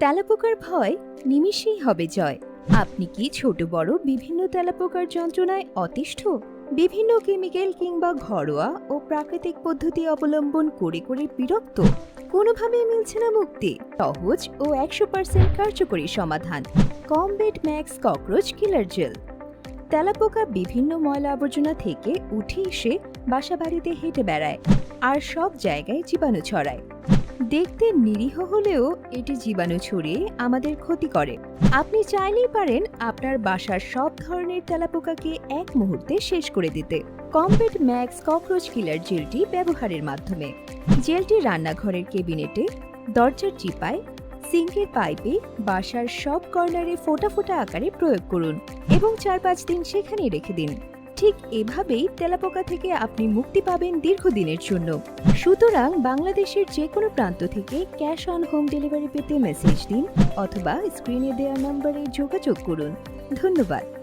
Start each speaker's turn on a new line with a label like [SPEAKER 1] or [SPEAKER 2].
[SPEAKER 1] তেলাপোকার ভয় নিমিষেই হবে জয়। আপনি কি ছোট, বড় বিভিন্ন তেলাপোকার যন্ত্রণায় অতিষ্ঠ? বিভিন্ন কেমিক্যাল কিংবা ঘরোয়া ও প্রাকৃতিক পদ্ধতি অবলম্বন করে করে বিরক্ত? কোনোভাবেই মিলছে না মুক্তি। সহজ ও একশো পার্সেন্ট কার্যকরী সমাধান। Combat max cockroach killer gel. তেলাপোকা বিভিন্ন ময়লা আবর্জনা থেকে উঠে এসে বাসা বাড়িতে হেঁটে বেড়ায় আর সব জায়গায় জীবাণু ছড়ায়। দেখতে নিরীহ হলেও এটি জীবাণু ছড়িয়ে আমাদের ক্ষতি করে। আপনি চাইলেই পারেন আপনার বাসার সব ধরনের তেলাপোকাকে এক মুহূর্তে শেষ করে দিতে। কমবেট ম্যাক্স ককরোচ কিলার জেলটি ব্যবহারের মাধ্যমে। জেলটি রান্নাঘরের কেবিনেটে দরজার চিপায়, সিঙ্কের পাইপে, বাসার সব কর্নারে ফোটা ফোঁটা আকারে প্রয়োগ করুন এবং চার পাঁচ দিন সেখানেই রেখে দিন। ঠিক এভাবেই তেলাপোকা থেকে আপনি মুক্তি পাবেন দীর্ঘদিনের জন্য। সুতরাং বাংলাদেশের যে কোনো প্রান্ত থেকে ক্যাশ অন হোম ডেলিভারি পেতে মেসেজ দিন অথবা স্ক্রিনে দেওয়া নম্বরে যোগাযোগ করুন। ধন্যবাদ।